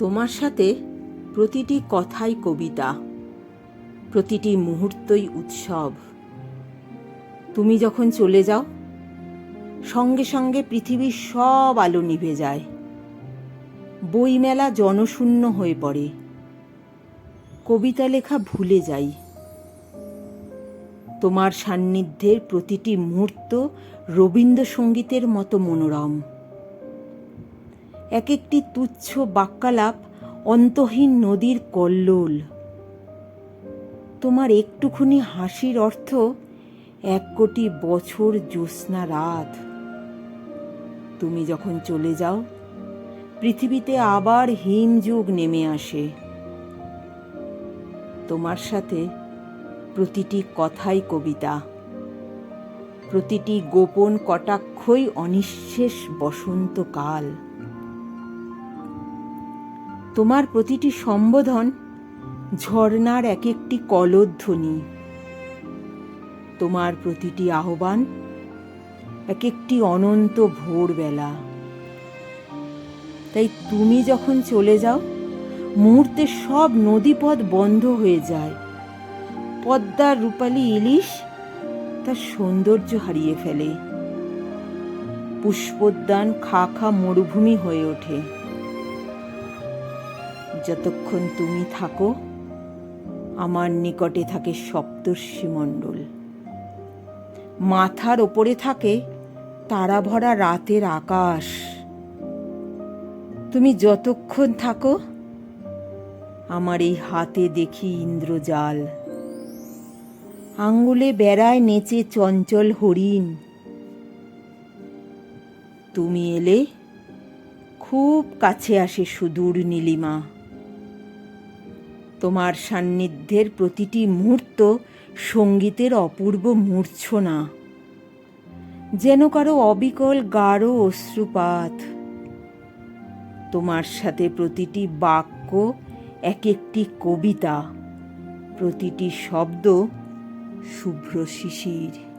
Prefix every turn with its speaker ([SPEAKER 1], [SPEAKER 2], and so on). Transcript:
[SPEAKER 1] তোমার সাথে প্রতিটি কথাই কবিতা, প্রতিটি মুহূর্তই উৎসব। তুমি যখন চলে যাও, সঙ্গে সঙ্গে পৃথিবীর সব আলো নিভে যায়। বইমেলা জনশূন্য হয়ে পড়ে। কবিতা লেখা ভুলে যাই। তোমার সান্নিধ্যের প্রতিটি মুহূর্ত রবীন্দ্রসঙ্গীতের মতো মনোরম। এক একটি তুচ্ছ বাক্যালাপ অন্তহীন নদীর কল্লোল। তোমার একটুখানি হাসির অর্থ এক কোটি বছর জ্যোৎস্না রাত। তুমি যখন চলে যাও, পৃথিবীতে আবার হিমযুগ নেমে আসে। তোমার সাথে প্রতিটি কথাই কবিতা। প্রতিটি গোপন কটাক্ষই অনিঃশেষ বসন্তকাল তোমার প্রতিটি সম্বোধন ঝর্ণার এক একটি কলধ্বনি। তোমার প্রতিটি আহ্বান এক একটি অনন্ত ভোরবেলা। তাই তুমি যখন চলে যাও, মুহূর্তে সব নদীপথ বন্ধ হয়ে যায়। পদ্মার রূপালী ইলিশ তার সৌন্দর্য হারিয়ে ফেলে। পুষ্পোদ্যান খা খা মরুভূমি হয়ে ওঠে। যতক্ষণ তুমি থাকো, আমার নিকটে থাকে সপ্তর্ষি মণ্ডল। মাথার ওপরে থাকে তারা ভরা রাতের আকাশ। তুমি যতক্ষণ থাকো, আমার এই হাতে দেখি ইন্দ্রজাল। আঙ্গুলে বেড়ায় নেচে চঞ্চল হরিণ। তুমি এলে খুব কাছে আসে সুদূর নীলিমা। তোমার সান্নিধ্যের প্রতিটি মুহূর্ত সঙ্গীতের অপূর্ব মূর্ছনা। যেন কারও অবিকল গাঢ় অশ্রুপাত। তোমার সাথে প্রতিটি বাক্য এক একটি কবিতা, প্রতিটি শব্দ শুভ্র শিশির।